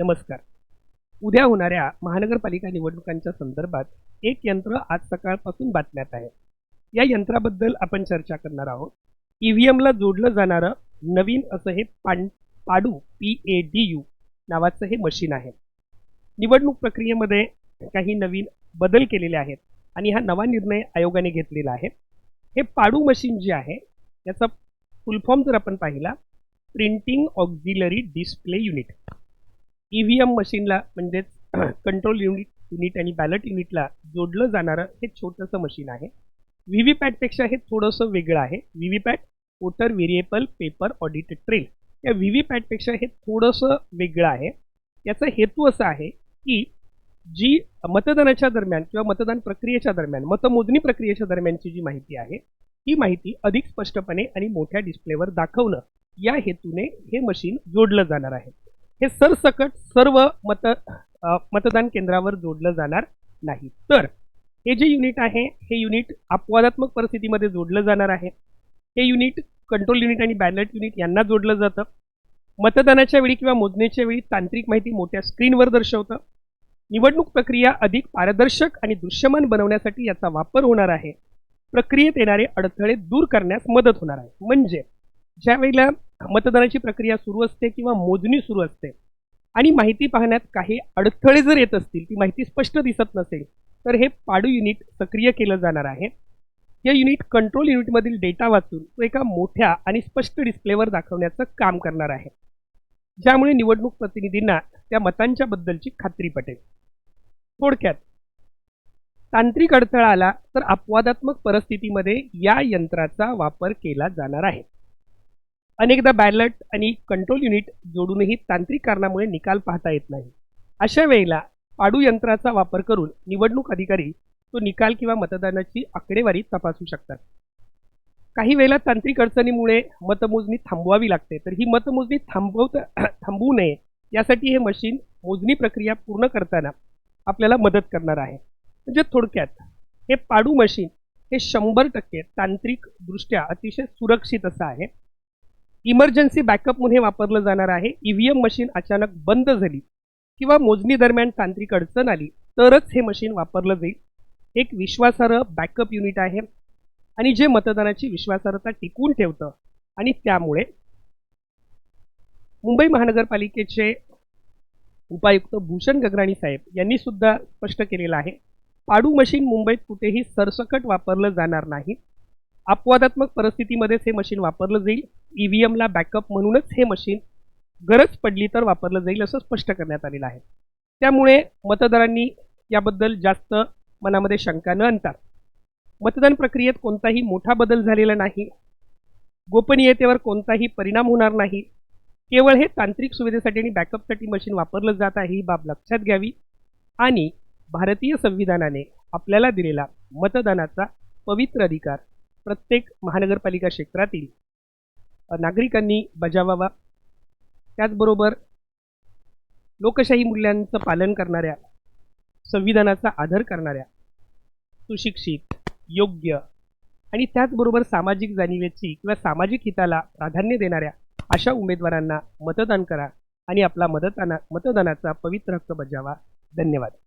नमस्कार. उद्या होणाऱ्या महानगरपालिका निवडणुकांच्या संदर्भात एक यंत्र आज सकाळपासून बातम्यात आहे. या यंत्राबद्दल आपण चर्चा करणार आहोत. ईव्हीएमला जोडलं जाणारं नवीन असं हे पान पाडू पी ए डी यू नावाचं हे मशीन आहे. निवडणूक प्रक्रियेमध्ये काही नवीन बदल केलेले आहेत आणि हा नवा निर्णय आयोगाने घेतलेला आहे. हे पाडू मशीन जे आहे याचा फुलफॉर्म जर आपण पाहिला printing auxiliary display unit. E V M मशीनला म्हणजेच कंट्रोल युनिट युनिट आणि बॅलट युनिटला जोडलं जाणारं हे छोटंसं मशीन आहे. व्ही व्ही पॅटपेक्षा हे थोडंसं वेगळं आहे. V V PAT voter variable paper audited trail या व्ही व्ही पॅटपेक्षा हे थोडंसं वेगळं आहे. याचा हेतू असा आहे की जी मतदानाच्या दरम्यान किंवा मतदान प्रक्रियेच्या दरम्यान मतमोजणी प्रक्रियेच्या दरम्यानची जी माहिती आहे ही माहिती अधिक स्पष्टपणे आणि मोठ्या डिस्प्लेवर दाखवणं या हेतूने हे मशीन जोडलं जाणार आहे. हे सरसकट सर्व मत मतदान केंद्रावर जोडलं जाणार नाही. तर हे जे युनिट आहे हे युनिट अपवादात्मक परिस्थितीमध्ये जोडलं जाणार आहे. हे युनिट कंट्रोल युनिट आणि बॅलट युनिट यांना जोडलं जातं. मतदानाच्या वेळी किंवा मोजण्याच्या वेळी तांत्रिक माहिती मोठ्या स्क्रीनवर दर्शवतं. निवडणूक प्रक्रिया अधिक पारदर्शक आणि दृश्यमान बनवण्यासाठी याचा वापर होणार आहे. प्रक्रियेत येणारे अडथळे दूर करण्यास मदत होणार आहे. म्हणजे ज्या वेळेला मतदानाची प्रक्रिया सुरू असते किंवा मोजणी सुरू असते. आणि माहिती पाहण्यात काही अडथळे जर येत असतील ती माहिती स्पष्ट दिसत नसेल तर हे पाडू युनिट सक्रिय केलं जाणार आहे. हे युनिट कंट्रोल युनिटमधील डेटा वाचून तो एका मोठ्या आणि स्पष्ट डिस्प्लेवर दाखवण्याचं काम करणार आहे. ज्यामुळे निवडणूक प्रतिनिधींना त्या मतांच्या बद्दलची खात्री पटेल. थोडक्यात तांत्रिक अडथळा आला तर अपवादात्मक परिस्थितीमध्ये या यंत्राचा वापर केला जाणार आहे. अनेकदा बॅलट आणि कंट्रोल युनिट जोडूनही तांत्रिक कारणामुळे निकाल पाहता येत नाही. अशा वेळेला पाडू यंत्राचा वापर करून निवडणूक अधिकारी तो निकाल किंवा मतदानाची आकडेवारी तपासू शकतात. काही वेळेला तांत्रिक अडचणीमुळे मतमोजणी थांबवावी लागते तर ही मतमोजणी थांबवता थांबवू नये यासाठी हे मशीन मोजणी प्रक्रिया पूर्ण करताना आपल्याला मदत करणार आहे. म्हणजे थोडक्यात हे पाडू मशीन हे शंभर टक्के तांत्रिकदृष्ट्या अतिशय सुरक्षित असं आहे. इमर्जन्सी बॅकअप म्हणून हे वापरलं जाणार आहे. ईव्हीएम मशीन अचानक बंद झाली किंवा मोजणी दरम्यान तांत्रिक अडचण आली तरच हे मशीन वापरलं जाईल. एक विश्वासार्ह बॅकअप युनिट आहे आणि जे मतदानाची विश्वासार्हता टिकवून ठेवतं. आणि त्यामुळे मुंबई महानगरपालिकेचे उपायुक्त भूषण गगराणी साहेब यांनी सुद्धा स्पष्ट केलेलं आहे. पाडू मशीन मुंबईत कुठेही सरसकट वापरलं जाणार नाही. अपवादात्मक परिस्थितीमध्येच हे मशीन वापरलं जाईल. ई व्ही एमला बॅकअप म्हणूनच हे मशीन गरज पडली तर वापरलं जाईल असं स्पष्ट करण्यात आलेलं आहे. त्यामुळे मतदारांनी याबद्दल जास्त मनामध्ये शंका न आणता मतदान प्रक्रियेत कोणताही मोठा बदल झालेला नाही गोपनीयतेवर कोणताही परिणाम होणार नाही केवळ हे तांत्रिक सुविधेसाठी आणि बॅकअपसाठी मशीन वापरलं जात आहे ही बाब लक्षात घ्यावी आणि भारतीय संविधानाने आपल्याला दिलेला मतदानाचा पवित्र अधिकार प्रत्येक महानगरपालिका क्षेत्रातील नागरिकांनी बजावावा. त्याचबरोबर लोकशाही मूल्यांचं पालन करणाऱ्या संविधानाचा आदर करणाऱ्या सुशिक्षित योग्य आणि त्याचबरोबर सामाजिक जाणीवेची किंवा सामाजिक हिताला प्राधान्य देणाऱ्या अशा उमेदवारांना मतदान करा आणि आपला मतदाना मतदानाचा पवित्र हक्क बजावा. धन्यवाद.